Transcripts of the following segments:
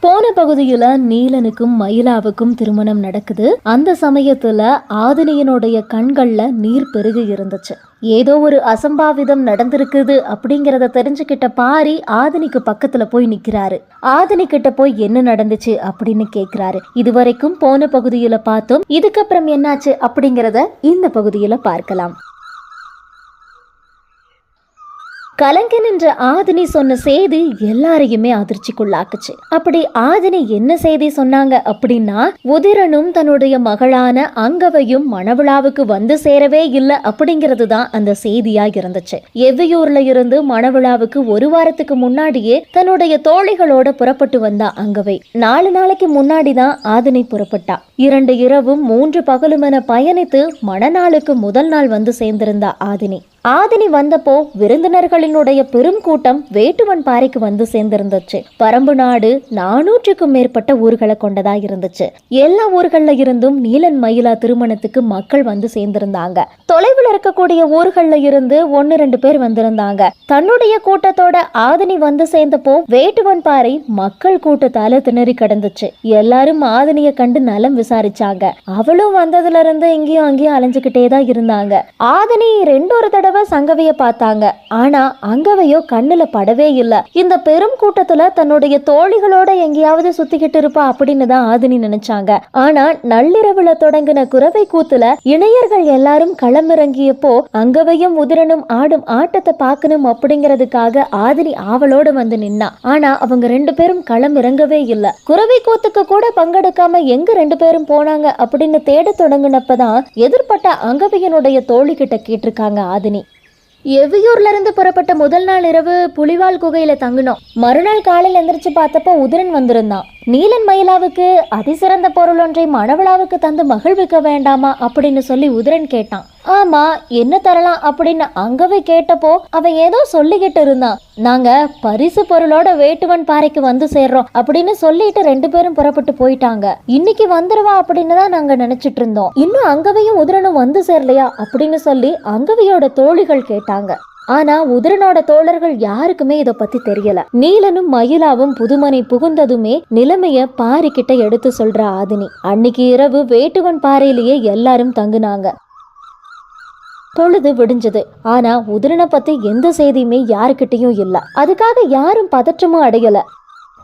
போன பகுதியில நீலனுக்கும் மயிலாவுக்கும் திருமணம் நடக்குது. அந்த சமயத்துல ஆதினியனுடைய கண்கள்ல நீர் பெருகி இருந்துச்சு. ஏதோ ஒரு அசம்பாவிதம் நடந்திருக்குது அப்படிங்கறத தெரிஞ்சுக்கிட்ட பாரி ஆதினிக்கு பக்கத்துல போய் நிக்கிறாரு. ஆதினி கிட்ட போய் என்ன நடந்துச்சு அப்படின்னு கேக்குறாரு. இதுவரைக்கும் போன பகுதியில பார்த்தோம். இதுக்கப்புறம் என்னாச்சு அப்படிங்கறத இந்த பகுதியில பார்க்கலாம். கலைஞன் என்ற ஆதினி சொன்ன செய்தி எல்லாரையுமே அதிர்ச்சிக்குள்ளாக்குச்சு. அப்படி ஆதினி என்ன செய்தி சொன்னாங்க அப்படின்னா உதிரனும் தன்னுடைய மகளான அங்கவையும் மணவிழாவுக்கு வந்து சேரவே இல்லை அப்படிங்கிறது தான் அந்த செய்தியா இருந்துச்சு. எவ்வியூர்ல இருந்து மணவிழாவுக்கு ஒரு வாரத்துக்கு முன்னாடியே தன்னுடைய தோழிகளோட புறப்பட்டு வந்தா அங்கவை. நாலு நாளைக்கு முன்னாடி தான் ஆதினி புறப்பட்டா. இரண்டு இரவும் மூன்று பகலும் என பயணித்து மணநாளுக்கு முதல் நாள் வந்து சேர்ந்திருந்தா ஆதினி. ஆதினி வந்தப்போ விருந்தினர்களினுடைய பெரும் கூட்டம் வேட்டுவன் பாறைக்கு வந்து சேர்ந்திருந்துச்சு. பரம்பு நாடு நானூற்றுக்கும் மேற்பட்ட ஊர்களை கொண்டதா இருந்துச்சு எல்லா ஊர்கள்ல இருந்தும் நீலன் மயிலா திருமணத்துக்கு மக்கள் வந்து சேர்ந்திருந்தாங்க. தொலைவில் இருக்கக்கூடிய ஊர்கள்ல இருந்து ஒன்னு ரெண்டு பேர் வந்திருந்தாங்க. தன்னுடைய கூட்டத்தோட ஆதினி வந்து சேர்ந்தப்போ வேட்டுவன் பாறை மக்கள் கூட்டத்தால திணறி கிடந்துச்சு. எல்லாரும் ஆதினிய கண்டு நலம் விசாரிச்சாங்க. அவளும் வந்ததுல இருந்து இங்கேயும் அங்கேயும் அலைஞ்சுக்கிட்டே தான் இருந்தாங்க. ஆதினி ரெண்டொரு தடவை சங்கவைய பார்த்தாங்க. ஆனா அங்கவையோ கண்ணுல படவே இல்ல. இந்த பெரும் கூட்டத்துல தன்னுடைய தோழிகளோட எங்கேயாவது சுத்திக்கிட்டு இருப்பா அப்படின்னு தான் ஆதினி நினைச்சாங்க. ஆனா நள்ளிரவுல தொடங்கின குறவை கூத்துல இணையர்கள் எல்லாரும் களமிறங்கியப்போ அங்கவையும் உதிரனும் ஆடும் ஆட்டத்தை பார்க்கணும் அப்படிங்கறதுக்காக ஆதினி ஆவலோட வந்து நின்னா. ஆனா அவங்க ரெண்டு பேரும் களம் இறங்கவே இல்ல. குறவை கூத்துக்கு கூட பங்கெடுக்காம எங்க ரெண்டு பேரும் போனாங்க அப்படின்னு தேட தொடங்கினப்பதான் எதிர்பட்ட அங்கவையனுடைய தோழி கிட்ட கேட்டிருக்காங்க ஆதினி. எவ்வியூர்ல இருந்து புறப்பட்ட முதல் நாள் இரவு புலிவால் குகையில தங்கினோம். மறுநாள் காலையில் எந்திரிச்சு பார்த்தப்போ உதிரன் வந்திருந்தான். நீலன் மயிலாவுக்கு அதிசிறந்த பொருள் ஒன்றை மணவிழாவுக்கு தந்து மகிழ்விக்க வேண்டாமா அப்படின்னு சொல்லி உதிரன் கேட்டான். ஆமா என்ன தரலாம் அப்படின்னு அங்கவே கேட்டப்போ அவன் ஏதோ சொல்லிக்கிட்டு இருந்தான். நாங்க பரிசு பொருளோட வேட்டுவன் பாறைக்கு வந்து சேர்றோம் அப்படின்னு சொல்லிட்டு ரெண்டு பேரும் புறப்பட்டு போயிட்டாங்க. இன்னைக்கு வந்துருவா அப்படின்னு தான் நாங்க நினைச்சிட்டு இருந்தோம். இன்னும் அங்கவையும் உதிரனும் வந்து சேரலையா அப்படின்னு சொல்லி அங்கவையோட தோழிகள் கேட்டாங்க. ஆனா உதிரனோட தோழர்கள் யாருக்குமே இத பத்தி தெரியல. நீலனும் மயிலாவும் புதுமனை புகுந்ததுமே நிலைமைய பாரிக்கிட்ட எடுத்து சொல்ற ஆதினி. அன்னைக்கு இரவு வேட்டுவன் பாறையிலேயே எல்லாரும் தங்குனாங்க. பொழுது விடிஞ்சது. ஆனா உதிரனை பத்தி எந்த செய்தியுமே யாருக்கிட்டையும் இல்ல. அதுக்காக யாரும் பதற்றமும் அடையல.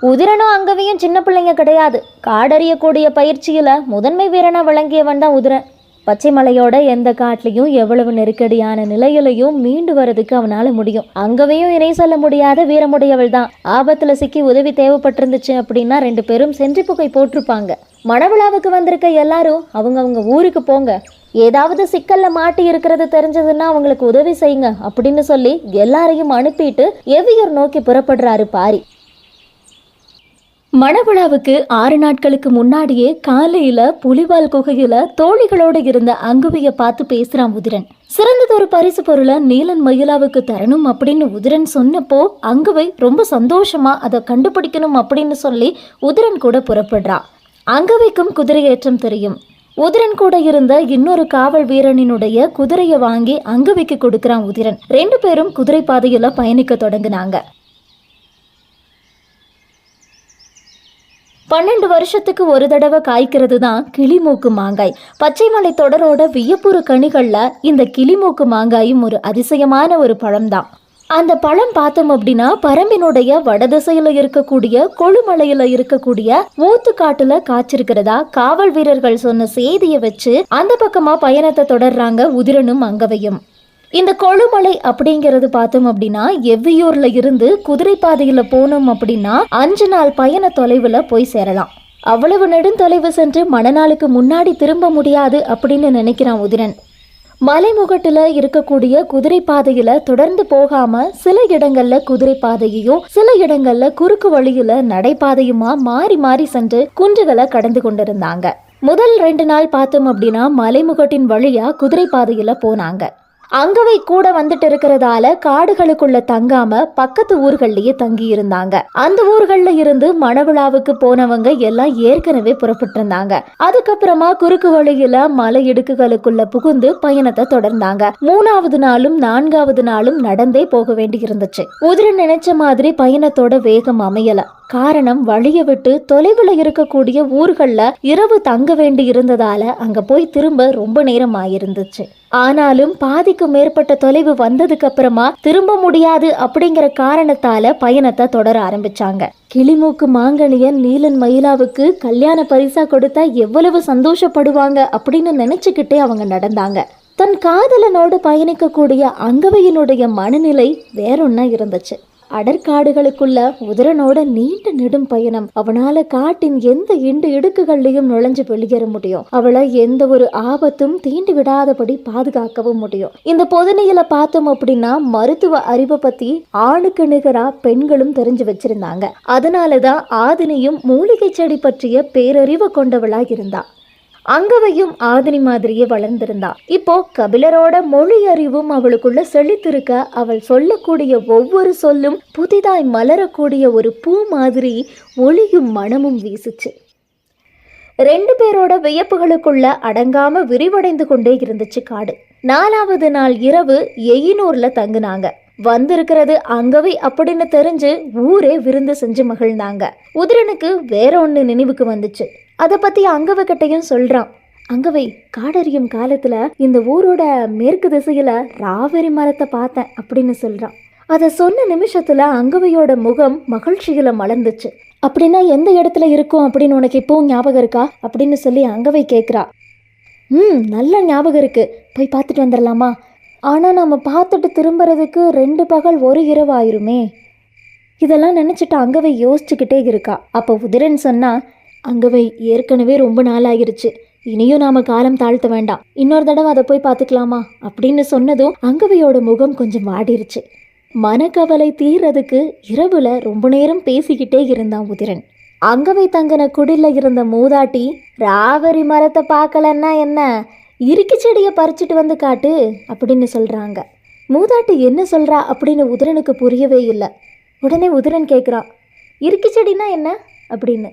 உதிரனும் அங்கவையும் சின்ன பிள்ளைங்க கிடையாது. காடறியக்கூடிய பயிற்சியில முதன்மை வீரனா விளங்கியவன் தான் உதிரன். பச்சைமலையோட எந்த காட்டிலையும் எவ்வளவு நெருக்கடியான நிலையிலையும் மீண்டு வரதுக்கு அவனால முடியும். அங்கவையும் இணை சொல்ல முடியாத வீரமுடையவள் தான். ஆபத்துல சிக்கி உதவி தேவைப்பட்டிருந்துச்சு அப்படின்னா ரெண்டு பேரும் சென்று புகை போட்டிருப்பாங்க. மணவிழாவுக்கு வந்திருக்க எல்லாரும் அவங்க அவங்க ஊருக்கு போங்க. ஏதாவது சிக்கல்ல மாட்டி இருக்கிறது தெரிஞ்சதுன்னா அவங்களுக்கு உதவி செய்யுங்க அப்படின்னு சொல்லி எல்லாரையும் அனுப்பிட்டு எவ்வியூர் நோக்கி புறப்படுறாரு பாரி. மணவிழாவுக்கு ஆறு நாட்களுக்கு முன்னாடியே காலையில புலிவால் குகையில தோழிகளோட இருந்த அங்குவைய பார்த்து பேசுறான் உதிரன். சிறந்ததொரு பரிசு பொருளை நீலன் மயிலாவுக்கு தரணும் அப்படின்னு உதிரன் சொன்னப்போ அங்குவை ரொம்ப சந்தோஷமா அதை கண்டுபிடிக்கணும் அப்படின்னு சொல்லி உதிரன் கூட புறப்படுறான் அங்குவைக்கும் குதிரையேற்றம் தெரியும். உதிரன் கூட இருந்த இன்னொரு காவல் வீரனினுடைய குதிரையை வாங்கி அங்கவைக்கு கொடுக்கறான் உதிரன். ரெண்டு பேரும் குதிரை பாதையில பயணிக்க தொடங்கினாங்க. பன்னெண்டு வருஷத்துக்கு ஒரு தடவை காய்க்கிறது தான் கிளிமூக்கு மாங்காய். பச்சை மலை தொடரோட வியப்புறு கனிகளில் இந்த கிளிமூக்கு மாங்காயும் ஒரு அதிசயமான ஒரு பழம்தான். அந்த பழம் பார்த்தோம் அப்படின்னா பரம்பினுடைய வடதிசையில இருக்கக்கூடிய கொழுமலையில இருக்கக்கூடிய ஊத்துக்காட்டுல காய்ச்சிருக்கிறதா காவல் வீரர்கள் சொன்ன செய்தியை வச்சு அந்த பக்கமா பயணத்தை தொடர்றாங்க உதிரனும் அங்கவையும். இந்த கொழுமலை அப்படிங்கிறது பார்த்தோம் அப்படின்னா எவ்வியூர்ல இருந்து குதிரை பாதையில போனோம் அப்படின்னா அஞ்சு நாள் பயண தொலைவுல போய் சேரலாம். அவ்வளவு நெடுந்தொலைவு சென்று மணநாளுக்கு முன்னாடி திரும்ப முடியாது அப்படின்னு நினைக்கிறான் உதிரன். மலைமுகட்டுல இருக்கக்கூடிய குதிரை பாதையில தொடர்ந்து போகாம சில இடங்கள்ல குதிரை பாதையையும் சில இடங்கள்ல குறுக்கு வழியில நடைபாதையுமா மாறி மாறி சென்று குன்றுகளை கடந்து கொண்டிருந்தாங்க. முதல் ரெண்டு நாள் பார்த்தோம் அப்படின்னா மலைமுகட்டின் வழியா குதிரை பாதையில போனாங்க. அங்கவை கூட வந்துட்டு இருக்கிறதால காடுகளுக்குள்ள தங்காம பக்கத்து ஊர்கள்லயே தங்கி இருந்தாங்க அந்த ஊர்கள்ல இருந்து மணவிழாவுக்கு போனவங்க எல்லாம் ஏற்கனவே புறப்பட்டு இருந்தாங்க அதுக்கப்புறமா குறுக்கு வழியில மலை இடுக்குகளுக்குள்ள புகுந்து பயணத்தை தொடர்ந்தாங்க. மூணாவது நாளும் நான்காவது நாளும் நடந்தே போக வேண்டி இருந்துச்சு உதிர நினைச்ச மாதிரி பயணத்தோட வேகம் அமையல. காரணம் வழிய விட்டு தொலைவில் இருக்கக்கூடிய ஊர்களில் இரவு தங்க வேண்டி இருந்ததால அங்க போய் திரும்ப ரொம்ப நேரம் ஆயிருந்துச்சு ஆனாலும் பாதிக்கு மேற்பட்ட தொலைவு வந்ததுக்கு அப்புறமா திரும்ப முடியாது அப்படிங்கிற காரணத்தால பயணத்தை தொடர ஆரம்பிச்சாங்க. கிளிமூக்கு மாங்கனியன் நீலன் மயிலாவுக்கு கல்யாண பரிசா கொடுத்தா எவ்வளவு சந்தோஷப்படுவாங்க அப்படின்னு நினைச்சுக்கிட்டே அவங்க நடந்தாங்க. தன் காதலனோடு பயணிக்கக்கூடிய அங்கவையினுடைய மனநிலை வேறொன்னா இருந்துச்சு. அடற்காடுகளுக்குள்ள உதிரனோட நீண்ட நெடும் பயணம். அவனால காட்டின் எந்த இண்டு இடுக்குகள்லையும் நுழைஞ்சு வெளியேற முடியும். அவளை எந்த ஒரு ஆபத்தும் தீண்டி விடாதபடி பாதுகாக்கவும் முடியும். இந்த பொதுநிலை பார்த்தோம் அப்படின்னா மருத்துவ அறிவை பத்தி ஆணுக்கு நிகரா பெண்களும் தெரிஞ்சு வச்சிருந்தாங்க. அதனாலதான் ஆதினியும் மூலிகை செடி பற்றிய பேரறிவு கொண்டவளா இருந்தா அங்கவையும் ஆதினி மாதிரியே வளர்ந்திருந்தா. இப்போ கபிலரோட மொழி அறிவும் அவளுக்குள்ள செழித்திருக்க அவள் சொல்லக்கூடிய ஒவ்வொரு சொல்லும் புதிதாய் மலரக்கூடிய ஒரு பூ மாதிரி ஒளியும் மனமும் வீசுச்சு. ரெண்டு பேரோட வியப்புகளுக்குள்ள அடங்காம விரிவடைந்து கொண்டே இருந்துச்சு காடு. நாலாவது நாள் இரவு எயினூர்ல தங்குனாங்க. வந்திருக்கிறது அங்கவை அப்படின்னு தெரிஞ்சு ஊரே விருந்து செஞ்சு மகிழ்ந்தாங்க. உதிரனுக்கு வேற ஒன்று நினைவுக்கு வந்துச்சு. அதை பற்றி அங்கவக்கிட்டையும் சொல்கிறான் அங்கவை காடறியும் காலத்தில் இந்த ஊரோட மேற்கு திசையில் ராவரி மரத்தை பார்த்தேன் அப்படின்னு சொல்கிறான் அதை சொன்ன நிமிஷத்தில் அங்கவையோட முகம் மகிழ்ச்சியில் மலர்ந்துச்சு. அப்படின்னா எந்த இடத்துல இருக்கும் அப்படின்னு உனக்கு இப்போவும் ஞாபகம் இருக்கா? அப்படின்னு சொல்லி அங்கவை கேட்குறா ம் நல்ல ஞாபகம் இருக்குது போய் பார்த்துட்டு வந்துடலாமா ஆனால் நம்ம பார்த்துட்டு திரும்புறதுக்கு ரெண்டு பகல் ஒரு இரவு ஆயிருமே. இதெல்லாம் நினச்சிட்டு அங்கவை யோசிச்சுக்கிட்டே இருக்கா. அப்போ உதிரன் சொன்னால் அங்கவை ஏற்கனவே ரொம்ப நாள் ஆகிருச்சு இனியும் நாம காலம் தாழ்த்த வேண்டாம். இன்னொரு தடவை அதை போய் பார்த்துக்கலாமா அப்படின்னு சொன்னதும் அங்கவையோட முகம் கொஞ்சம் வாடிருச்சு. மனக்கவலை தீர்றதுக்கு இரவுல ரொம்ப நேரம் பேசிக்கிட்டே இருந்தான் உதிரன். அங்கவை தங்கின குடில இருந்த மூதாட்டி ராவரி மரத்தை பார்க்கலன்னா என்ன? இறுக்கி செடியை பறிச்சிட்டு வந்து காட்டு அப்படின்னு சொல்றாங்க. மூதாட்டி என்ன சொல்றா அப்படின்னு உதிரனுக்கு புரியவே இல்லை. உடனே உதிரன் கேட்குறான் இறுக்கி செடினா என்ன? அப்படின்னு.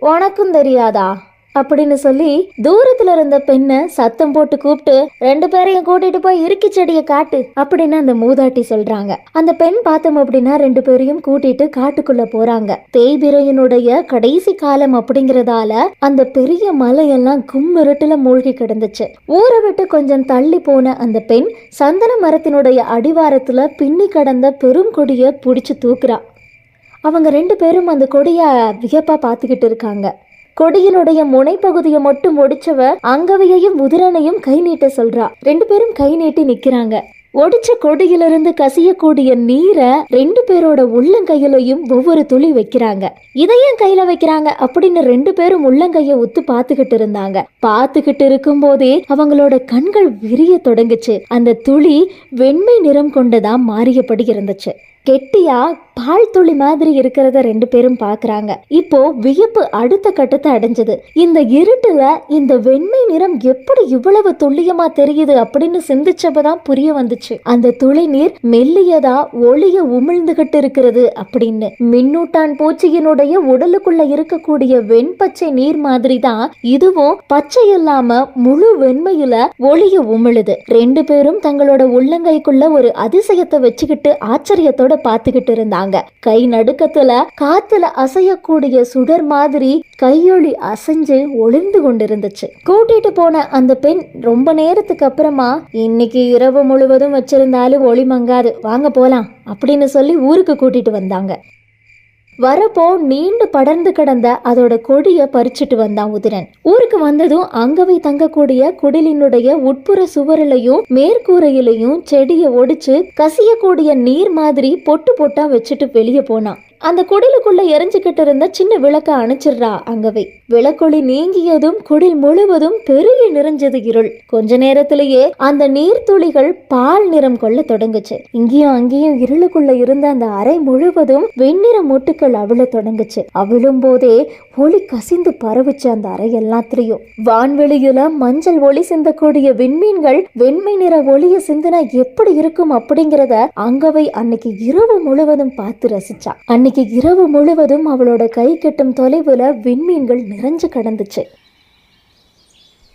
உனக்கும் தெரியாதா? அப்படின்னு சொல்லி தூரத்துல இருந்த பெண்ணை சத்தம் போட்டு கூப்பிட்டு ரெண்டு பேரையும் கூட்டிட்டு போய் இறுக்கி செடியை காட்டு அப்படின்னு அந்த மூதாட்டி சொல்றாங்க. அந்த பெண் பார்த்தோம் அப்படின்னா ரெண்டு பேரையும் கூட்டிட்டு காட்டுக்குள்ள போறாங்க. தேய்பிரையனுடைய கடைசி காலம் அப்படிங்கறதால அந்த பெரிய மலையெல்லாம் கும்மிருட்டுல மூழ்கி கிடந்துச்சு. ஊரை விட்டு கொஞ்சம் தள்ளி போன அந்த பெண் சந்தன மரத்தினுடைய அடிவாரத்துல பின்னி கடந்த பெரும் கொடிய புடிச்சு தூக்குறா. அவங்க ரெண்டு பேரும் அந்த கொடியை வியப்பா பார்த்துக்கிட்டு இருக்காங்க. கொடியினுடைய முனைப்பகுதியை மட்டும் ஒடிச்சவ அங்கவையையும் உதிரனையும் கை நீட்ட சொல்றா. ரெண்டு பேரும் கை நீட்டி நிக்கிறாங்க. ஒடிச்ச கொடியிலிருந்து கசியக்கூடிய நீரை ரெண்டு பேரோட உள்ளங்கையிலையும் ஒவ்வொரு துளி வைக்கிறாங்க. இதையும் கையில வைக்கிறாங்க அப்படின்னு ரெண்டு பேரும் உள்ளங்கைய ஒத்து பார்த்துக்கிட்டு இருந்தாங்க. பார்த்துக்கிட்டு இருக்கும் போதே அவங்களோட கண்கள் விரிய தொடங்குச்சு. அந்த துளி வெண்மை நிறம் கொண்டதா மாறியபடி இருந்துச்சு. கெட்டியா பால் துளி மாதிரி இருக்கிறத ரெண்டு பேரும் பாக்குறாங்க. இப்போ வியப்பு அடுத்த கட்டத்தை அடைஞ்சது. இந்த இருட்டுல இந்த வெண்மை நிறம் எப்படி இவ்வளவு துல்லியமா தெரியுது அப்படின்னு சிந்திச்சப்பதான் புரிய வந்துச்சு. அந்த துளி நீர் மெல்லியதா ஒளிய உமிழ்ந்துகிட்டு இருக்கிறது அப்படின்னு. மின்னூட்டான் பூச்சியினுடைய உடலுக்குள்ள இருக்கக்கூடிய வெண்பச்சை நீர் மாதிரி தான் இதுவும் பச்சை இல்லாம முழு வெண்மையில ஒளிய உமிழுது. ரெண்டு பேரும் தங்களோட உள்ளங்கைக்குள்ள ஒரு அதிசயத்தை வச்சுக்கிட்டு ஆச்சரியத்தோட பார்த்துக்கிட்டு இருந்தாங்க. கை நடுக்கத்துல காத்துல அசையக்கூடிய சுடர் மாதிரி கையொளி அசைஞ்சு ஒளிந்து கொண்டிருந்துச்சு. கூட்டிட்டு போன அந்த பெண் ரொம்ப நேரத்துக்கு அப்புறமா இன்னைக்கு இரவு முழுவதும் வச்சிருந்தாலும் ஒளி மங்காது. வாங்க போலாம். அப்படின்னு சொல்லி ஊருக்கு கூட்டிட்டு வந்தாங்க. வரப்போ நீண்டு படர்ந்து கிடந்த அதோட கொடியை பறிச்சிட்டு வந்தான் உதிரன். ஊருக்கு வந்ததும் அங்கவை தங்கக்கூடிய குடிலினுடைய உட்புற சுவரிலையும் மேற்கூரையிலையும் செடியை ஒடிச்சு கசியக்கூடிய நீர் மாதிரி பொட்டு பொட்டா வச்சுட்டு வெளியே போனான். அந்த குடிலுக்குள்ள எரிஞ்சுக்கிட்டு இருந்த சின்ன விளக்க அணைச்சிடுறா அங்கவை. விளக்கொளி நீங்கியதும் குடில் முழுவதும் பெருகி நிறைஞ்சது இருள். கொஞ்ச நேரத்திலேயே அந்த நீர்த்துளிகள் பால் நிறம் கொள்ள தொடங்குச்சு. இங்கேயும் அங்கேயும் இருளுக்குள்ள இருந்த அந்த அறை முழுவதும் வெண்ணிற மொட்டுக்கள் அவிழ தொடங்குச்சு. அவிழும் போதே ஒளி கசிந்து பரவுச்சு அந்த அறை எல்லாத்திலையும் வான்வெளியில மஞ்சள் ஒளி சிந்தக்கூடிய விண்மீன்கள் வெண்மை நிற ஒளிய சிந்தினா எப்படி இருக்கும் அப்படிங்கிறத அங்கவை அன்னைக்கு இரவு முழுவதும் பார்த்து ரசிச்சா. அன்னைக்கு இரவு முழுவதும் அவளோட கை கெட்டும் தொலைவில் விண்மீன்கள் நிறைஞ்சு கடந்துச்சு.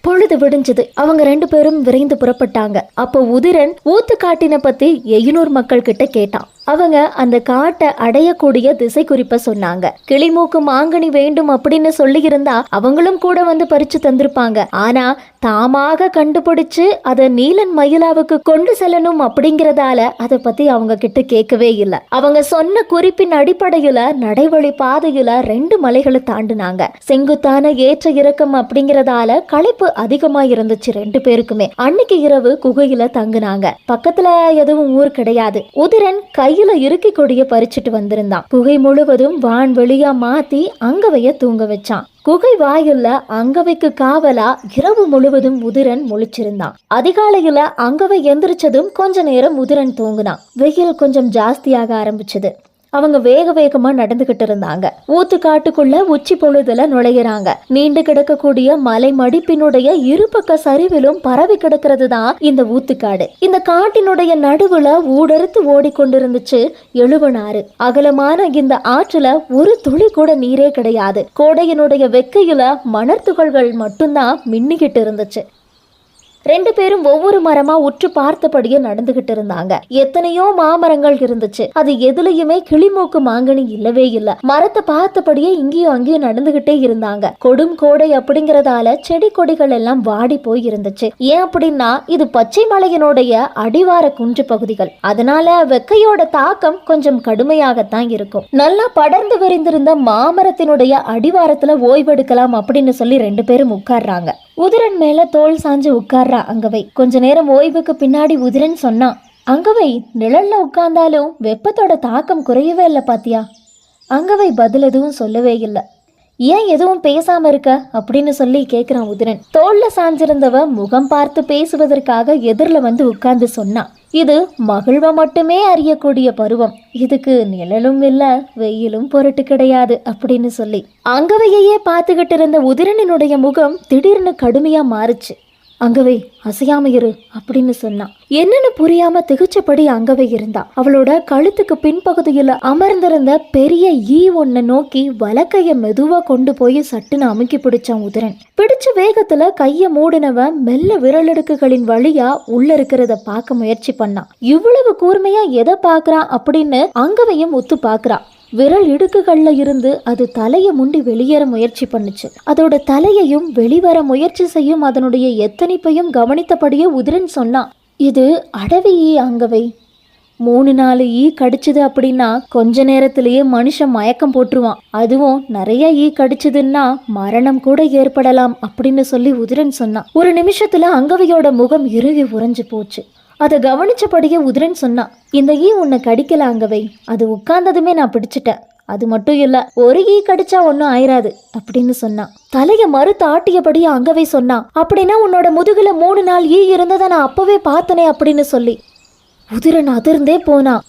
பொழுது விடிஞ்சது. அவங்க ரெண்டு பேரும் விரைந்து புறப்பட்டாங்க. அப்போ உதிரன் ஊத்து காட்டின பத்தி எயினூர் மக்கள் கிட்ட கேட்டான். அவங்க அந்த காட்டை அடையக்கூடிய திசை குறிப்ப சொன்னாங்க. கிளிமூக்கு மாங்கனி வேண்டும் அப்படின்னு சொல்லி இருந்தா அவங்களும் கூட வந்து பறிச்சு தந்திருப்பாங்க. ஆனா தாமாக கண்டுபிடிச்சு அதை நீலன் மயிலாவுக்கு கொண்டு செல்லணும் அப்படிங்கறதால அதை பத்தி அவங்க கிட்ட கேட்கவே இல்லை. அவங்க சொன்ன குறிப்பின் அடிப்படையில நடைவழி பாதையில ரெண்டு மலைகளை தாண்டினாங்க. செங்குத்தான ஏற்ற இறக்கம் அப்படிங்கறதால களைப்பு அதிகமா இருந்துச்சு ரெண்டு பேருக்குமே. அன்னைக்கு இரவு குகையில தங்குனாங்க. பக்கத்துல எதுவும் ஊர் கிடையாது. உதிரன் கை கையில இறுக்கி கொடிய பறிச்சுட்டு வந்திருந்தான். குகை முழுவதும் வான்வெளியா மாத்தி அங்கவைய தூங்க வச்சான். குகை வாயில்ல அங்கவைக்கு காவலா இரவு முழுவதும் உதிரன் முழிச்சிருந்தான். அதிகாலையில அங்கவை எந்திரிச்சதும் கொஞ்ச நேரம் உதிரன் தூங்குனான். வெயில் கொஞ்சம் ஜாஸ்தியாக ஆரம்பிச்சது. அவங்க வேக வேகமா நடந்துகிட்டு இருந்தாங்க. ஊத்து காட்டுக்குள்ள உச்சி பொழுதுல நுழையிறாங்க. நீண்டு கிடக்கக்கூடிய மலை மடிப்பினுடைய இருபக்க சரிவிலும் பரவி கிடக்கிறது தான் இந்த ஊத்துக்காடு. இந்த காட்டினுடைய நடுவுல ஊடறுத்து ஓடிக்கொண்டிருந்துச்சு எழுவனாறு. அகலமான இந்த ஆற்றுல ஒரு துளி கூட நீரே கிடையாது. கோடையினுடைய வெக்கையில மணர்த்துகள்கள் மட்டும்தான் மின்னிக்கிட்டு இருந்துச்சு. ரெண்டு பேரும் ஒவ்வொரு மரமா உற்று பார்த்தபடியே நடந்துகிட்டு இருந்தாங்க. எத்தனையோ மாமரங்கள் இருந்துச்சு. அது எதுலயுமே கிளிமூக்கு மாங்கனி இல்லவே இல்ல. மரத்தை பார்த்தபடியே இங்கேயும் அங்கேயும் நடந்துகிட்டே இருந்தாங்க. கொடும் கோடை அப்படிங்கறதால செடி கொடிகள் எல்லாம் வாடி போய் இருந்துச்சு. ஏன் அப்படின்னா இது பச்சை மலையினுடைய அடிவார குன்று பகுதிகள். அதனால வெக்கையோட தாக்கம் கொஞ்சம் கடுமையாகத்தான் இருக்கும். நல்லா படர்ந்து விரிந்திருந்த மாமரத்தினுடைய அடிவாரத்துல ஓய்வெடுக்கலாம் அப்படின்னு சொல்லி ரெண்டு பேரும் உட்கார்றாங்க. உதிரன் மேல தோல் சாஞ்சு உட்கார்றா அங்கவை. கொஞ்ச நேரம் ஓய்வுக்கு பின்னாடி உதிரன் சொன்னான் அங்கவை நிழல்ல உட்கார்ந்தாலும் வெப்பத்தோட தாக்கம் குறையவே இல்லை பாத்தியா? அங்கவை பதில் எதுவும் சொல்லவே இல்லை. ஏன் எதுவும் பேசாம இருக்க? அப்படின்னு சொல்லி கேக்குறான் உதிரன். தோல்ல சாஞ்சிருந்தவ முகம் பார்த்து பேசுவதற்காக எதிரில் வந்து உட்கார்ந்து சொன்னான் இது மகிழ்வ மட்டுமே அறியக்கூடிய பருவம். இதுக்கு நிழலும் இல்ல வெயிலும் பொருட்டு கிடையாது அப்படின்னு சொல்லி. அங்கவையே பார்த்துக்கிட்டு இருந்த உதிரனினுடைய முகம் திடீர்னு கடுமையா மாறுச்சு. அங்கவை அசையாம இரு அப்படின்னு சொன்னான். என்னன்னு புரியாம திகச்சபடி அங்கவை இருந்தா. அவளோட கழுத்துக்கு பின்பகுதியில அமர்ந்திருந்த பெரிய ஈ ஒன்ன நோக்கி வலக்கைய மெதுவா கொண்டு போய் சட்டுன்னு அமுக்கி பிடிச்சான் உதிரன். பிடிச்ச வேகத்துல கைய மூடினவன் மெல்ல விரலடுக்குகளின் வழியா உள்ள இருக்கிறத பார்க்க முயற்சி பண்ணான். இவ்வளவு கூர்மையா எதை பாக்குறான் அப்படின்னு அங்கவையும் ஒத்து பாக்குறான் விரல் இடுக்குகளில் இருந்து அது தலையை முண்டி வெளியேற முயற்சி பண்ணுச்சு. அதோட தலையையும் வெளிவர முயற்சி செய்யும் அதனுடைய எத்தனைப்பையும் கவனித்தபடியே உதிரன் சொன்னான் இது அடவி ஈ அங்கவை. மூணு நாலு ஈ கடிச்சது அப்படின்னா கொஞ்ச நேரத்திலேயே மனுஷன் மயக்கம் போட்டுருவான். அதுவும் நிறைய ஈ கடிச்சதுன்னா மரணம் கூட ஏற்படலாம் அப்படின்னு சொல்லி உதிரன் சொன்னான். ஒரு நிமிஷத்துல அங்கவையோட முகம் இறுகி உறைஞ்சு போச்சு. அதை கவனிச்சபடியே உதிரன் சொன்னான் இந்த ஈ உன்னை கடிக்கல அங்கவை அது உட்கார்ந்ததுமே நான் பிடிச்சிட்டேன். அது மட்டும் இல்ல ஒரு ஈ கடிச்சா ஒன்றும் ஆயிராது அப்படின்னு சொன்னான் தலையை மறுத்து ஆட்டியபடி அங்கவை சொன்னான் அப்படின்னா உன்னோட முதுகுல மூணு நாள் ஈ இருந்ததை நான் அப்பவே பார்த்தனே அப்படின்னு சொல்லி. உதிரன் அதிர்ந்தே போனான்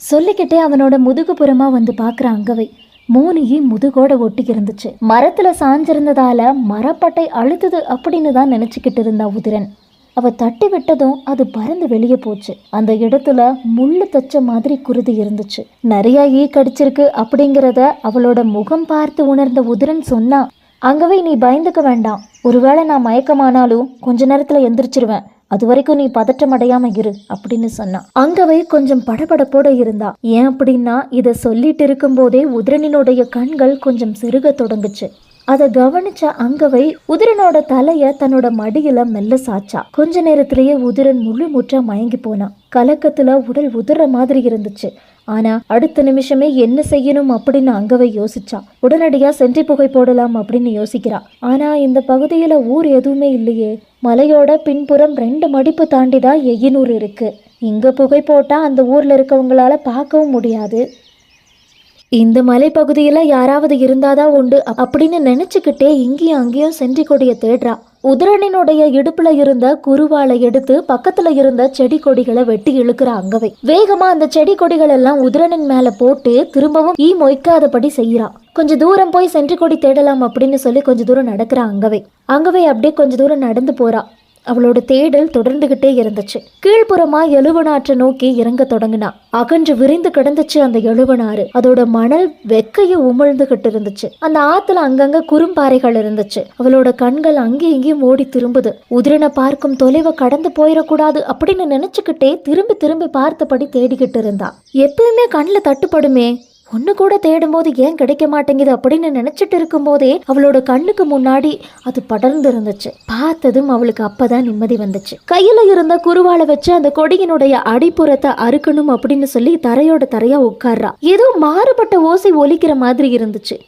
சொல்லிக்கிட்டே அவனோட முதுகுப்புறமா வந்து பார்க்குற அங்கவை மூணு ஈ முதுகோட ஒட்டி இருந்துச்சு மரத்துல சாஞ்சிருந்ததால மரப்பட்டை அழுத்துது அப்படின்னு தான் நினைச்சுக்கிட்டு இருந்தா உதிரன். அவ தட்டி விட்டதும் அது பறந்து வெளியே போச்சு. அந்த இடத்துல முள்ளு தச்ச மாதிரி குருதி இருந்துச்சு. நிறைய ஈ கடிச்சிருக்கு அப்படிங்கிறத அவளோட முகம் பார்த்து உணர்ந்த உதிரன் சொன்னா அங்கவே நீ பயந்துக்க வேண்டாம். ஒருவேளை நான் மயக்கமானாலும் கொஞ்ச நேரத்துல எந்திரிச்சிருவேன். அது வரைக்கும் நீ பதற்றம் அடையாம இரு அப்படின்னு சொன்னான் அங்கவே கொஞ்சம் படபடப்போட இருந்தா. ஏன் அப்படின்னா இதை சொல்லிட்டு இருக்கும்போதே உதிரனினுடைய கண்கள் கொஞ்சம் செருக தொடங்குச்சு. அதை கவனிச்ச அங்கவை உதிரனோட தலைய தன்னோட மடியில மெல்ல சாச்சா. கொஞ்ச நேரத்திலேயே உதிரன் முழு முற்றா மயங்கி போனான் கலக்கத்துல உடல் உதிர மாதிரி இருந்துச்சு. ஆனா அடுத்த நிமிஷமே என்ன செய்யணும் அப்படின்னு அங்கவை யோசிச்சா. உடனடியா சென்றி புகை போடலாம் அப்படின்னு யோசிக்கிறா. ஆனா இந்த பகுதியில ஊர் எதுவுமே இல்லையே. மலையோட பின்புறம் ரெண்டு மடிப்பு தாண்டி தான் இருக்கு. இங்க புகை போட்டா அந்த ஊர்ல இருக்கவங்களால பார்க்கவும் முடியாது. இந்த மலைப்பகுதியில யாராவது இருந்தாதான் உண்டு அப்- அப்படின்னு நினைச்சுக்கிட்டே இங்கேயும் அங்கேயும் சென்றி கொடிய தேடுறா. உதிரனினுடைய இடுப்புல இருந்த குருவாளை எடுத்து பக்கத்துல இருந்த செடி கொடிகளை வெட்டி இழுக்கிற அங்கவை. வேகமா அந்த செடி கொடிகள் எல்லாம் உதிரனின் மேல போட்டு திரும்பவும் ஈ மொய்க்காதபடி செய்யறான் கொஞ்ச தூரம் போய் சென்று கொடி தேடலாம் அப்படின்னு சொல்லி கொஞ்ச தூரம் நடக்கிற அங்கவை. அங்கவை அப்படியே கொஞ்ச தூரம் நடந்து போறா. அவளோட தேடல் தொடர்ந்துகிட்டே இருந்துச்சு. கீழ்ப்புறமா எழுவனாற்றை நோக்கி இறங்க தொடங்கினா. அகன்று விரிந்து கிடந்துச்சு அந்த எழுவனாறு. அதோட மணல் வெக்கைய உமிழ்ந்துகிட்டு இருந்துச்சு. அந்த ஆத்துல அங்கங்க குறும்பாறைகள் இருந்துச்சு. அவளோட கண்கள் அங்கேயும் இங்கேயும் ஓடி திரும்புது. உதிரனை பார்க்கும் தொலைவை கடந்து போயிடக்கூடாது அப்படின்னு நினைச்சுக்கிட்டே திரும்பி திரும்பி பார்த்தபடி தேடிக்கிட்டு இருந்தா. எப்பயுமே கண்ணில் தட்டுப்படுமே. ஒன்று கூட தேடும்போது ஏன் கிடைக்க மாட்டேங்குது அப்படின்னு நினைச்சிட்டு இருக்கும்போதே அவளோட கண்ணுக்கு முன்னாடி அது படர்ந்து இருந்துச்சு பார்த்ததும் அவளுக்கு அப்பதான் நிம்மதி வந்துச்சு. கையில இருந்த குருவாளை வச்சு அந்த கொடியினுடைய அடிப்புறத்தை அறுக்கணும் அப்படின்னு சொல்லி தரையோட தரையா உட்கார்றா. ஏதோ மாறுபட்ட ஓசை ஒலிக்கிற மாதிரி இருந்துச்சு.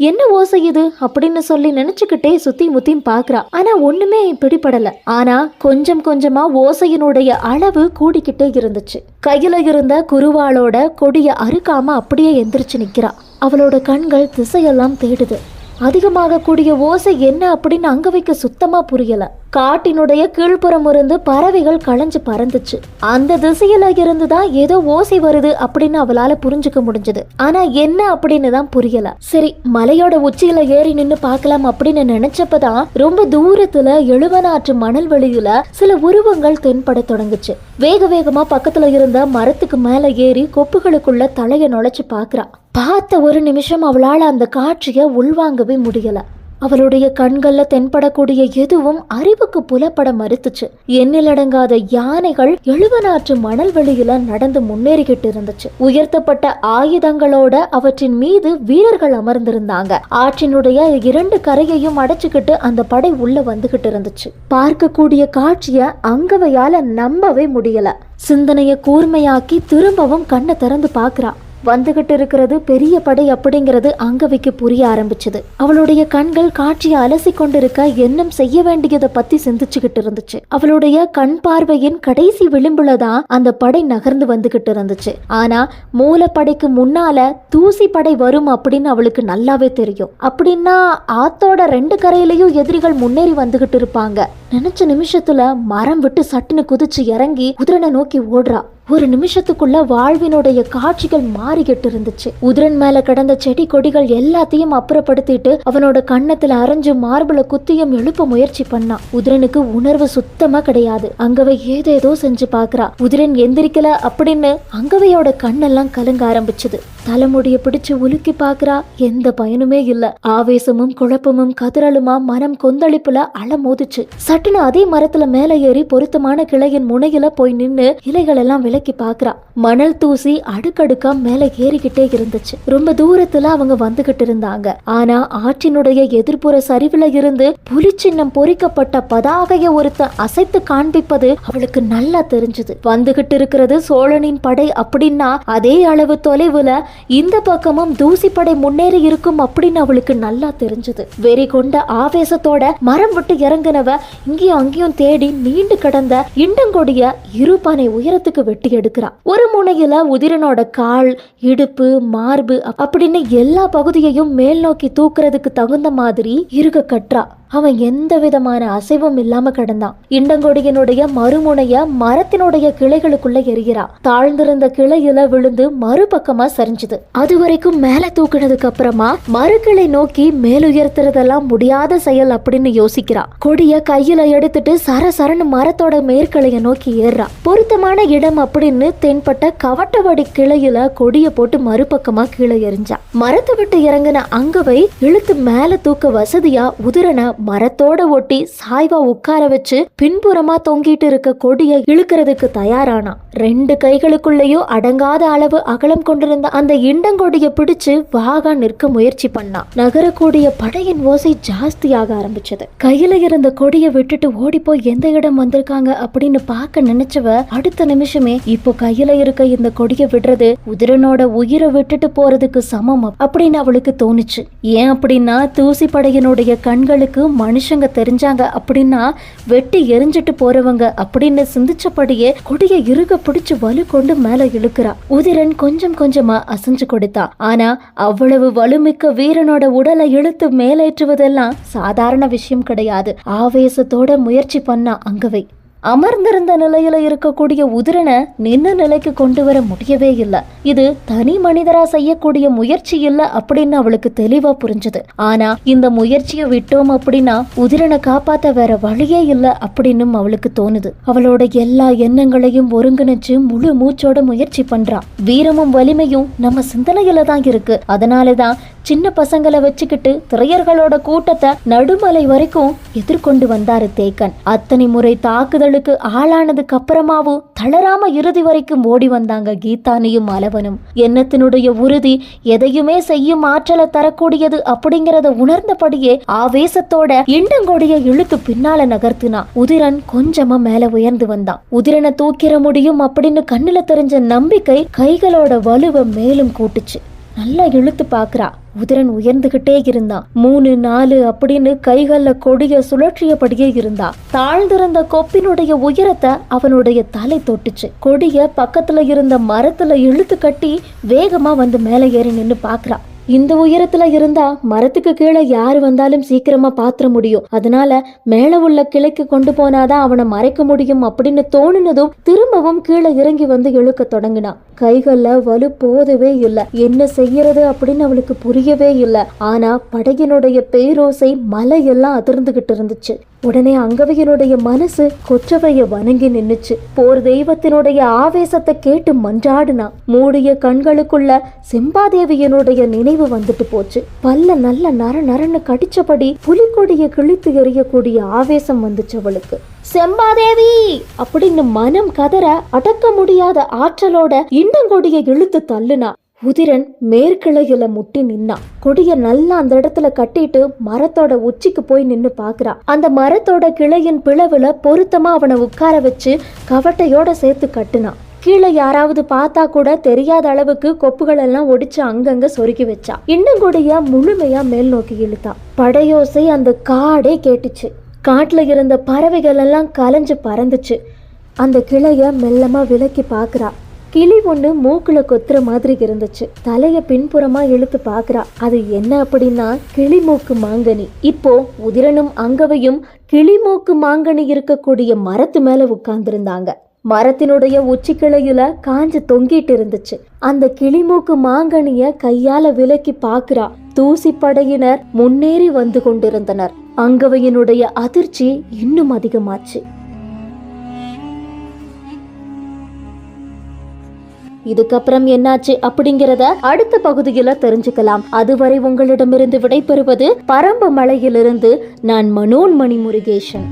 என்ன ஓசை இது? அப்படின்னு சொல்லி நினைச்சுக்கிட்டே சுத்தி முத்தியும் பாக்குறா. ஆனா ஒண்ணுமே பிடிபடல. ஆனா கொஞ்சம் கொஞ்சமா ஓசையினுடைய அளவு கூடிக்கிட்டே இருந்துச்சு. கையில இருந்த குருவாளோட கொடிய அறுக்காம அப்படியே எந்திரிச்சு நிக்கிறா. அவளோட கண்கள் திசையெல்லாம் தேடுது. அதிகமாக கூடிய ஓசை என்ன அப்படின்னு அங்க வைக்க சுத்தமா புரியல. காட்டினுடைய கீழ்ப்புறம் இருந்து பறவைகள் களைஞ்சு பறந்துச்சு. அந்த திசையில இருந்து தான் ஏதோ ஓசை வருது அப்படின்னு அவளால புரிஞ்சுக்க முடிஞ்சது. ஆனா என்ன அப்படின்னு தான் புரியல. சரி மலையோட உச்சியில ஏறி நின்னு பார்க்கலாம் அப்படின்னு நினைச்சப்பதான் ரொம்ப தூரத்துல எழுவனாற்று மணல் வெளியில சில உருவங்கள் தென்பட தொடங்குச்சு. வேக வேகமா பக்கத்துல இருந்த மரத்துக்கு மேல ஏறி கொப்புகளுக்குள்ள தலையை நுழைச்சு பாக்குறா பார்த்த ஒரு நிமிஷம் அவளால் அந்த காட்சியை உள்வாங்கவே முடியலை. அவளுடைய கண்கள்ல தென்படக்கூடிய எதுவும் அறிவுக்கு புலப்பட மறுத்துச்சு. எண்ணிலடங்காத யானைகள் எழுவனாற்று மணல் வெளியில நடந்து முன்னேறிக்கிட்டு இருந்துச்சு. உயர்த்தப்பட்ட ஆயுதங்களோட அவற்றின் மீது வீரர்கள் அமர்ந்திருந்தாங்க. ஆற்றினுடைய இரண்டு கரையையும் அடைச்சுக்கிட்டு அந்த படை உள்ள வந்துகிட்டு இருந்துச்சு. பார்க்கக்கூடிய காட்சிய அங்கவையால நம்பவே முடியல. சிந்தனைய கூர்மையாக்கி திரும்பவும் கண்ணை திறந்து பார்க்கறா வந்துகிட்டு இருக்கிறது பெரிய படை அப்படிங்கிறது அங்கவைக்கு புரிய ஆரம்பிச்சது. அவளுடைய கண்கள் காட்சியை அலசி கொண்டிருக்க என்னும் செய்ய வேண்டியதை பத்தி சிந்திச்சுக்கிட்டு இருந்துச்சு. அவளுடைய கண் பார்வையின் கடைசி விளிம்புல தான் அந்த படை நகர்ந்து வந்துகிட்டு இருந்துச்சு. ஆனா மூலப்படைக்கு முன்னால தூசி படை வரும் அப்படின்னு அவளுக்கு நல்லாவே தெரியும். அப்படின்னா ஆத்தோட ரெண்டு கரையிலையும் எதிரிகள் முன்னேறி வந்துகிட்டு இருப்பாங்க. நினைச்ச நிமிஷத்துல மரம் விட்டு சட்டுன்னு குதிச்சு இறங்கி உதிரனை நோக்கி ஓடுறா. ஒரு நிமிஷத்துக்குள்ள வாழ்வினுடைய காட்சிகள் மாறிக்கிட்டு இருந்துச்சு. உதிரன் மேல கிடந்த செடி கொடிகள் எல்லாத்தையும் அப்புறப்படுத்திட்டு அவனோட கன்னத்துல அரைஞ்சு மார்பிள குத்தியும் எழுப்ப முயற்சி பண்ணான் உதிரனுக்கு உணர்வு சுத்தமா கிடையாது. அங்கவை ஏதேதோ செஞ்சு பாக்குறா. உதிரன் எந்திரிக்கல அப்படின்னு அங்கவையோட கண்ணெல்லாம் கலங்க ஆரம்பிச்சது. தலைமுடிய பிடிச்சு உலுக்கி பாக்குறா. எந்த பயனுமே இல்ல. ஆவேசமும் குழப்பமும் கதறலுமா மனம் கொந்தளிப்புல அலமோதுச்சு. சட்டுன்னு அதே மரத்துல மேல ஏறி பொருத்தமான கிளையின் முனையில போய் நின்னு இலைகள் எல்லாம் விலக்கி பாக்குறா. மணல் தூசி அடுக்கடுக்கா மேல ஏறிக்கிட்டே இருந்துச்சு. ரொம்ப தூரத்துல அவங்க வந்துகிட்டு இருந்தாங்க. ஆனா ஆற்றினுடைய எதிர்ப்புற சரிவுல இருந்து புலி சின்னம் பொறிக்கப்பட்ட பதாகைய ஒருத்தன் அசைத்து காண்பிப்பது அவளுக்கு நல்லா தெரிஞ்சது. வந்துகிட்டு இருக்கிறது சோழனின் படை அப்படின்னா அதே அளவு தொலைவுல இந்த பக்கமும் தூசி படை முன்னேறி இருக்கும் அப்படின்னு அவளுக்கு நல்லா தெரிஞ்சது. வெறி கொண்ட ஆவேசத்தோட மரம் விட்டு இறங்குனவ இங்கேயும் அங்கேயும் தேடி நீண்டு கிடந்த இண்டங்கொடிய இருபானை உயரத்துக்கு வெட்டி எடுக்கிறா. ஒரு முனையில உதிரனோட கால் இடுப்பு மார்பு அப்படின்னு எல்லா பகுதியையும் மேல் நோக்கி தூக்குறதுக்கு தகுந்த மாதிரி இருக கட்டுறா. அவன் எந்த விதமான அசைவும் இல்லாம கிடந்தான். இண்டங்கொடியினுடைய மறுமுனைய மரத்தினுடைய கிளைகளுக்குள்ள எரிகிறா தாழ்ந்திருந்த கிளையில விழுந்து மறுபக்கமா சரிஞ்சுது. அது வரைக்கும் மேல தூக்கினதுக்கு அப்புறமா மறுக்கிளை நோக்கி மேலுயர்த்துறதெல்லாம் முடியாத செயல் அப்படின்னு யோசிக்கிறா. கொடிய கையில எடுத்துட்டு சர சரன்னு மரத்தோட மேற்கிளைய நோக்கி ஏறுறா. பொருத்தமான இடம் அப்படின்னு தென்பட்ட கவட்டவடி கிளையில கொடிய போட்டு மறுபக்கமா கீழே எறிஞ்சா. மரத்தை விட்டு இறங்கின அங்கவை இழுத்து மேல தூக்க வசதியா உதிரனை மரத்தோட ஒட்டி சாய்வா உட்கார வச்சு பின்புறமா தொங்கிட்டு இருக்க கொடிய இழுக்கிறதுக்கு தயாரானா. ரெண்டு கைகளுக்குள்ளேயோ அடங்காத அளவு அகலம் கொண்டிருந்த அந்த இண்டங்கொடிய பிடிச்சு வாகா நிற்க முயற்சி பண்ணா. நகரக்கூடிய படையின் ஓசை ஜாஸ்தியாக ஆரம்பிச்சது. கையில இருந்த கொடியை விட்டுட்டு ஓடி போய் எந்த இடம் வந்திருக்காங்க அப்படின்னு பார்க்க நினைச்சவ அடுத்த நிமிஷமே இப்போ கையில இருக்க இந்த கொடியை விடுறது உதிரனோட உயிரை விட்டுட்டு போறதுக்கு சமம் அப்படின்னு அவளுக்கு தோணுச்சு. ஏன் அப்படின்னா தூசி படையனுடைய கண்களுக்கு அதுவும் மனுஷங்க தெரிஞ்சாங்க அப்படின்னா வெட்டி எரிஞ்சிட்டு போறவங்க அப்படின்னு சிந்திச்சபடியே கொடிய இறுக பிடிச்சு வலு கொண்டு மேல இழுக்கிறா. உதிரன் கொஞ்சம் கொஞ்சமா அசைஞ்சு கொடுத்தான் ஆனா அவ்வளவு வலுமிக்க வீரனோட உடலை இழுத்து மேலேற்றுவதெல்லாம் சாதாரண விஷயம் கிடையாது. ஆவேசத்தோட முயற்சி பண்ணா அங்கவை. அமர்ந்திருந்த நிலையில இருக்கக்கூடிய உதிரனை நின்ன நிலைக்கு கொண்டு வர முடியவே இல்லை. இது தனி மனிதரா செய்யக்கூடிய முயற்சி இல்லை அப்படின்னு அவளுக்கு தெளிவா புரிஞ்சுது. ஆனா இந்த முயற்சியை விட்டோம் அப்படின்னா உதிரனை காப்பாத்த வேற வழியே இல்லை அப்படின்னு அவளுக்கு தோணுது. அவளோட எல்லா எண்ணங்களையும் ஒருங்கிணைச்சு முழு மூச்சோட முயற்சி பண்றான் வீரமும் வலிமையும் நம்ம சிந்தனையில தான் இருக்கு. அதனாலதான் சின்ன பசங்களை வச்சுக்கிட்டு திரையர்களோட கூட்டத்தை நடுமலை வரைக்கும் எதிர்கொண்டு வந்தாரு தேக்கன். அத்தனை முறை தாக்குதலுக்கு ஆளானதுக்கு அப்புறமாவும் தளராம இறுதி வரைக்கும் ஓடி வந்தாங்க கீதானியும் அலவனும் எண்ணத்தினுடைய உறுதி எதையுமே செய்யும் ஆற்றலை தரக்கூடியது அப்படிங்கறத உணர்ந்தபடியே ஆவேசத்தோட இண்டங்கொடிய இழுத்து பின்னால நகர்த்தினா. உதிரன் கொஞ்சமா மேல உயர்ந்து வந்தான். உதிரனை தூக்கிற முடியும் அப்படின்னு கண்ணுல தெரிஞ்ச நம்பிக்கை கைகளோட வலுவை மேலும் கூட்டுச்சு. நல்லா இழுத்து பார்க்குறா. உதிரன் உயர்ந்துகிட்டே இருந்தான். மூணு நாலு அப்படின்னு கைகள்ல கொடிய சுழற்றியபடியே இருந்தா. தாழ்ந்திருந்த கொப்பினுடைய உயரத்தை அவனுடைய தலை தொட்டுச்சு. கொடிய பக்கத்துல இருந்த மரத்துல இழுத்து கட்டி வேகமா வந்து மேலே ஏறி நின்று பாக்குறா இந்த உயரத்துல இருந்தா மரத்துக்கு கீழே யாரு வந்தாலும் சீக்கிரமா பாத்திர முடியும். அதனால மேல உள்ள கிளைக்கு கொண்டு போனாதான் அவனை மறைக்க முடியும் அப்படின்னு தோணுனதும் திரும்பவும் கீழே இறங்கி வந்து இழுக்க தொடங்கினான். கைகள்ல வலு போதவே இல்லை. என்ன செய்யறது அப்படின்னு அவளுக்கு புரியவே இல்லை. ஆனா படகினுடைய பேரோசை மலையெல்லாம் அதிர்ந்துகிட்டு இருந்துச்சு. உடனே அங்கவையனுடைய மனசு கொற்றவைய வணங்கி நின்னுச்சு. போர் தெய்வத்தினுடைய ஆவேசத்தை கேட்டு மன்றாடுனா. மூடிய கண்களுக்குள்ள செம்பாதேவியனுடைய நினைவு வந்துட்டு போச்சு. பல்ல நல்ல நர நரன்னு கடிச்சபடி புலிக்கொடியை கிழித்து எறியக்கூடிய ஆவேசம் வந்துச்சு அவளுக்கு. செம்பாதேவி! அப்படின்னு மனம் கதற அடக்க முடியாத ஆற்றலோட இண்டங்கொடியை இழுத்து தள்ளுனா உதிரன் மேற்கிளையில முட்டி நின்னான் கொடிய நல்லா அந்த இடத்துல கட்டிட்டு மரத்தோட உச்சிக்கு போய் நின்னு பாக்குறான் அந்த மரத்தோட கிளையின் பிளவுல பொருத்தமா அவனை உட்கார வச்சு கவட்டையோட சேர்த்து கட்டுனான் கீழே யாராவது பார்த்தா கூட தெரியாத அளவுக்கு கொப்புகள் எல்லாம் ஒடிச்சு அங்கங்க சொருக்கி வச்சா. இன்னங்கூடிய முழுமையா மேல் நோக்கி இழுத்தா? படையோசை அந்த காடே கேட்டுச்சு. காட்டுல இருந்த பறவைகள் எல்லாம் கலைஞ்சு பறந்துச்சு. அந்த கிளைய மெல்லமா விலக்கி பாக்குறா. கிளி ஒண்ணு மூக்குல கொத்துற மாதிரி இருந்துச்சு. தலைய பின்புறமா இழுத்து பார்க்கறா அது என்ன அப்படின்னா கிளி மூக்கு மாங்கனி. இப்போ உதிரனும் அங்கவையும் கிளி மூக்கு மாங்கனி இருக்கக்கூடிய மரத்து மேல உட்கார்ந்திருந்தாங்க. மரத்தினுடைய உச்சிக்கிளையில காஞ்சு தொங்கிட்டு இருந்துச்சு. அந்த கிளிமூக்கு மாங்கனிய கையால விலக்கி பாக்குறா. தூசி படையினர் முன்னேறி வந்து கொண்டிருந்தனர். அங்கவையினுடைய அதிர்ச்சி இன்னும் அதிகமாச்சு. இதுக்கப்புறம் என்னாச்சு அப்படிங்கிறத அடுத்த பகுதியில தெரிஞ்சுக்கலாம். அதுவரை உங்களிடமிருந்து விடைபெறுவது பரம்பு மலையிலிருந்து நான் மனோன்மணி முருகேஷன்